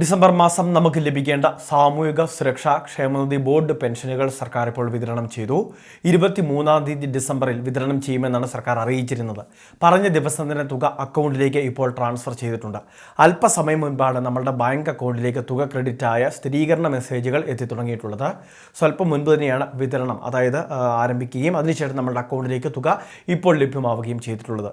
December മാസം നമുക്ക് ലഭിക്കേണ്ട സാമൂഹിക സുരക്ഷാ ക്ഷേമനിധി ബോർഡ് പെൻഷനുകൾ സർക്കാർ ഇപ്പോൾ വിതരണം ചെയ്തു. ഇരുപത്തി മൂന്നാം തീയതി ഡിസംബറിൽ വിതരണം ചെയ്യുമെന്നാണ് സർക്കാർ അറിയിച്ചിരുന്നത്. പറഞ്ഞ ദിവസം തന്നെ തുക അക്കൗണ്ടിലേക്ക് ഇപ്പോൾ ട്രാൻസ്ഫർ ചെയ്തിട്ടുണ്ട്. അല്പസമയം മുൻപാണ് നമ്മളുടെ ബാങ്ക് അക്കൗണ്ടിലേക്ക് തുക ക്രെഡിറ്റായ സ്ഥിരീകരണ മെസ്സേജുകൾ എത്തി തുടങ്ങിയിട്ടുള്ളത് സ്വല്പം മുൻപ് തന്നെയാണ് വിതരണം അതായത് ആരംഭിക്കുകയും അതിനുശേഷം നമ്മുടെ അക്കൗണ്ടിലേക്ക് തുക ഇപ്പോൾ ലഭ്യമാവുകയും ചെയ്തിട്ടുള്ളത്.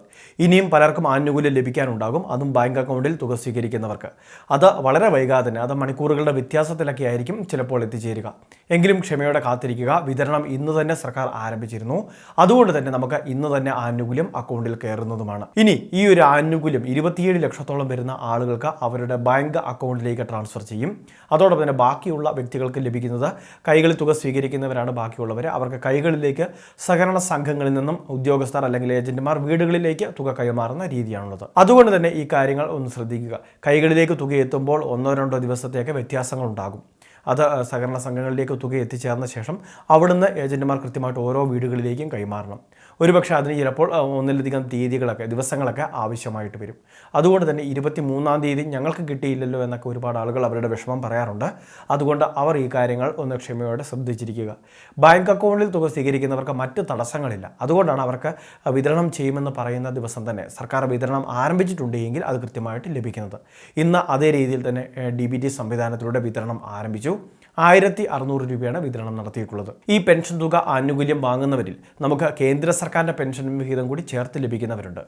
ഇനിയും പലർക്കും ആനുകൂല്യം ലഭിക്കാനുണ്ടാകും. അതും ബാങ്ക് അക്കൗണ്ടിൽ തുക സ്വീകരിക്കുന്നവർക്ക്. അത് വളരെ വൈകാതെ തന്നെ അത് മണിക്കൂറുകളുടെ വ്യത്യാസത്തിലൊക്കെ ആയിരിക്കും ചിലപ്പോൾ എത്തിച്ചേരുക. എങ്കിലും ക്ഷമയോടെ കാത്തിരിക്കുക വിതരണം ഇന്ന് തന്നെ സർക്കാർ ആരംഭിച്ചിരുന്നു. അതുകൊണ്ട് തന്നെ നമുക്ക് ഇന്ന് തന്നെ ആനുകൂല്യം അക്കൗണ്ടിൽ കയറുന്നതുമാണ്. ഇനി ഈ ഒരു ആനുകൂല്യം ഇരുപത്തിയേഴ് ലക്ഷത്തോളം വരുന്ന ആളുകൾക്ക് അവരുടെ ബാങ്ക് അക്കൗണ്ടിലേക്ക് ട്രാൻസ്ഫർ ചെയ്യും. അതോടൊപ്പം തന്നെ ബാക്കിയുള്ള വ്യക്തികൾക്ക് ലഭിക്കുന്നത് കൈകളിൽ തുക സ്വീകരിക്കുന്നവരാണ് ബാക്കിയുള്ളവർ അവർക്ക് കൈകളിലേക്ക് സഹകരണ സംഘങ്ങളിൽ നിന്നും ഉദ്യോഗസ്ഥർ അല്ലെങ്കിൽ ഏജന്റുമാർ വീടുകളിലേക്ക് തുക കൈമാറുന്ന രീതിയാണുള്ളത്. അതുകൊണ്ട് തന്നെ ഈ കാര്യങ്ങൾ ഒന്ന് ശ്രദ്ധിക്കുക. കൈകളിലേക്ക് തുക എത്തുമ്പോൾ ഒന്നോ രണ്ടോ ദിവസത്തെയൊക്കെ വ്യത്യാസങ്ങൾ ഉണ്ടാകും അത് സഹകരണ സംഘങ്ങളിലേക്ക് തുക എത്തിച്ചേർന്ന ശേഷം അവിടുന്ന് ഏജന്റുമാർ കൃത്യമായിട്ട് ഓരോ വീടുകളിലേക്കും കൈമാറണം. ഒരുപക്ഷെ അതിന് ചിലപ്പോൾ ഒന്നിലധികം തീയതികളൊക്കെ ദിവസങ്ങളൊക്കെ ആവശ്യമായിട്ട് വരും. അതുകൊണ്ട് തന്നെ ഇരുപത്തി മൂന്നാം തീയതി ഞങ്ങൾക്ക് കിട്ടിയില്ലല്ലോ എന്നൊക്കെ ഒരുപാട് ആളുകൾ അവരുടെ വിഷമം പറയാറുണ്ട്. അതുകൊണ്ട് അവർ ഈ കാര്യങ്ങൾ ഒന്ന് ക്ഷമയോടെ ശ്രദ്ധിച്ചിരിക്കുക. ബാങ്ക് അക്കൗണ്ടിൽ തുക സ്വീകരിക്കുന്നവർക്ക് മറ്റ് തടസ്സങ്ങളില്ല. അതുകൊണ്ടാണ് അവർക്ക് വിതരണം ചെയ്യുമെന്ന് പറയുന്ന ദിവസം തന്നെ സർക്കാർ വിതരണം ആരംഭിച്ചിട്ടുണ്ട് എങ്കിൽ അത് കൃത്യമായിട്ട് ലഭിക്കുന്നത്. ഇന്ന് അതേ രീതിയിൽ തന്നെ ഡി ബി ടി സംവിധാനത്തിലൂടെ വിതരണം ആരംഭിച്ചു. entendeu? ആയിരത്തി അറുന്നൂറ് രൂപയാണ് വിതരണം നടത്തിയിട്ടുള്ളത്. ഈ പെൻഷൻ തുക ആനുകൂല്യം വാങ്ങുന്നവരിൽ നമുക്ക് കേന്ദ്ര സർക്കാരിന്റെ പെൻഷൻ വിഹിതം കൂടി ചേർത്ത് ലഭിക്കുന്നവരുണ്ട്.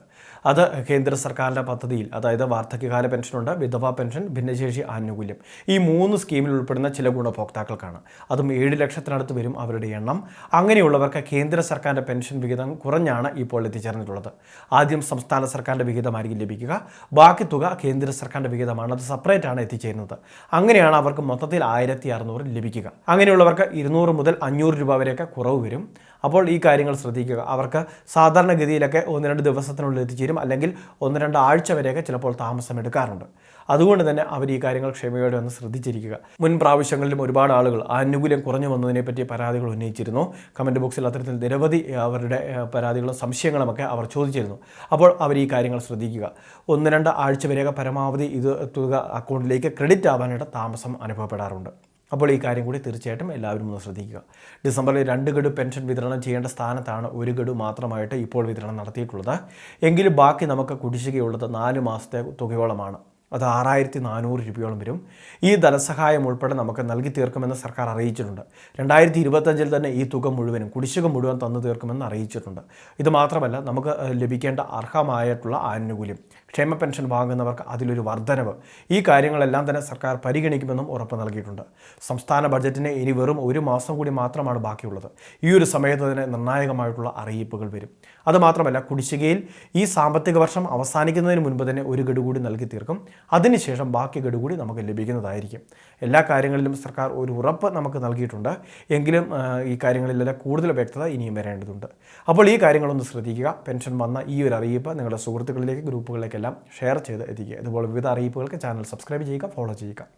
അത് കേന്ദ്ര സർക്കാരിന്റെ പദ്ധതിയിൽ അതായത് വാർദ്ധക്യകാല പെൻഷനുണ്ട് വിധവാ പെൻഷൻ ഭിന്നശേഷി ആനുകൂല്യം ഈ മൂന്ന് സ്കീമിൽ ഉൾപ്പെടുന്ന ചില ഗുണഭോക്താക്കൾക്കാണ്. അതും ഏഴ് ലക്ഷത്തിനടുത്ത് വരും അവരുടെ എണ്ണം. അങ്ങനെയുള്ളവർക്ക് കേന്ദ്ര സർക്കാരിന്റെ പെൻഷൻ വിഹിതം കുറഞ്ഞാണ് ഇപ്പോൾ എത്തിച്ചേർന്നിട്ടുള്ളത്. ആദ്യം സംസ്ഥാന സർക്കാരിന്റെ വിഹിതമായിരിക്കും ലഭിക്കുക. ബാക്കി തുക കേന്ദ്ര സർക്കാരിന്റെ വിഹിതമാണ്. അത് സെപ്പറേറ്റാണ് എത്തിച്ചേരുന്നത്. അങ്ങനെയാണ് അവർക്ക് മൊത്തത്തിൽ ആയിരത്തി അറുന്നൂറ് ലഭിക്കുക. അങ്ങനെയുള്ളവർക്ക് ഇരുന്നൂറ് മുതൽ അഞ്ഞൂറ് രൂപ വരെയൊക്കെ കുറവ് വരും. അപ്പോൾ ഈ കാര്യങ്ങൾ ശ്രദ്ധിക്കുക. അവർക്ക് സാധാരണഗതിയിലൊക്കെ ഒന്ന് രണ്ട് ദിവസത്തിനുള്ളിൽ എത്തിച്ചേരും അല്ലെങ്കിൽ ഒന്ന് രണ്ട് ആഴ്ച വരെയൊക്കെ ചിലപ്പോൾ താമസം എടുക്കാറുണ്ട്. അതുകൊണ്ട് തന്നെ അവർ ഈ കാര്യങ്ങൾ ക്ഷമയോടെ ഒന്ന് ശ്രദ്ധിച്ചിരിക്കുക. മുൻ പ്രാവശ്യങ്ങളിലും ഒരുപാട് ആളുകൾ ആനുകൂല്യം കുറഞ്ഞു വന്നതിനെ പറ്റി പരാതികൾ ഉന്നയിച്ചിരുന്നു. കമന്റ് ബോക്സിൽ അത്തരത്തിൽ നിരവധി അവരുടെ പരാതികളും സംശയങ്ങളുമൊക്കെ അവർ ചോദിച്ചിരുന്നു. അപ്പോൾ അവർ ഈ കാര്യങ്ങൾ ശ്രദ്ധിക്കുക. ഒന്ന് രണ്ട് ആഴ്ച വരെയൊക്കെ പരമാവധി ഇത് തുക അക്കൗണ്ടിലേക്ക് ക്രെഡിറ്റ് ആവാനായിട്ട് താമസം അനുഭവപ്പെടാറുണ്ട്. അപ്പോൾ ഈ കാര്യം കൂടി തീർച്ചയായിട്ടും എല്ലാവരും ഒന്ന് ശ്രദ്ധിക്കുക. ഡിസംബറിൽ രണ്ട് ഗഡു പെൻഷൻ വിതരണം ചെയ്യേണ്ട സ്ഥാനത്താണ് ഒരു ഗഡു മാത്രമായിട്ട് ഇപ്പോൾ വിതരണം നടത്തിയിട്ടുള്ളത്. എങ്കിലും ബാക്കി നമുക്ക് കുടിശ്ശികയുള്ളത് നാല് മാസത്തെ തുകയോളമാണ്. അത് ആറായിരത്തി നാനൂറ് രൂപയോളം വരും. ഈ ധനസഹായം ഉൾപ്പെടെ നമുക്ക് നൽകി തീർക്കുമെന്ന് സർക്കാർ അറിയിച്ചിട്ടുണ്ട്. രണ്ടായിരത്തി ഇരുപത്തഞ്ചിൽ തന്നെ ഈ തുക മുഴുവനും കുടിശ്ശിക മുഴുവൻ തന്നു തീർക്കുമെന്ന് അറിയിച്ചിട്ടുണ്ട്. ഇത് മാത്രമല്ല നമുക്ക് ലഭിക്കേണ്ട അർഹമായിട്ടുള്ള ആനുകൂല്യം. ക്ഷേമ പെൻഷൻ വാങ്ങുന്നവർക്ക് അതിലൊരു വർധനവ്. ഈ കാര്യങ്ങളെല്ലാം തന്നെ സർക്കാർ പരിഗണിക്കുമെന്നും ഉറപ്പ് നൽകിയിട്ടുണ്ട്. സംസ്ഥാന ബഡ്ജറ്റിന് ഇനി വെറും ഒരു മാസം കൂടി മാത്രമാണ് ബാക്കിയുള്ളത്. ഈ ഒരു സമയത്ത് തന്നെ നിർണായകമായിട്ടുള്ള അറിയിപ്പുകൾ വരും. അതുമാത്രമല്ല കുടിശ്ശികയിൽ ഈ സാമ്പത്തിക വർഷം അവസാനിക്കുന്നതിന് മുൻപ് തന്നെ ഒരു ഗഡു കൂടി നൽകി തീർക്കും. അതിനുശേഷം ബാക്കി ഗഡു കൂടി നമുക്ക് ലഭിക്കുന്നതായിരിക്കും. എല്ലാ കാര്യങ്ങളിലും സർക്കാർ ഒരു ഉറപ്പ് നമുക്ക് നൽകിയിട്ടുണ്ട്. എങ്കിലും ഈ കാര്യങ്ങളിലെല്ലാം കൂടുതൽ വ്യക്തത ഇനിയും വരേണ്ടതുണ്ട്. അപ്പോൾ ഈ കാര്യങ്ങളൊന്ന് ശ്രദ്ധിക്കുക. പെൻഷൻ വന്ന ഈ ഒരു അറിയിപ്പ് നിങ്ങളുടെ സുഹൃത്തുക്കളിലേക്ക് ഗ്രൂപ്പുകളിലേക്കെല്ലാം ഷെയർ ചെയ്ത് എത്തിക്കുക. ഇതുപോലെ വിവിധ അറിയിപ്പുകൾക്ക് ചാനൽ സബ്സ്ക്രൈബ് ചെയ്യുക ഫോളോ ചെയ്യുക.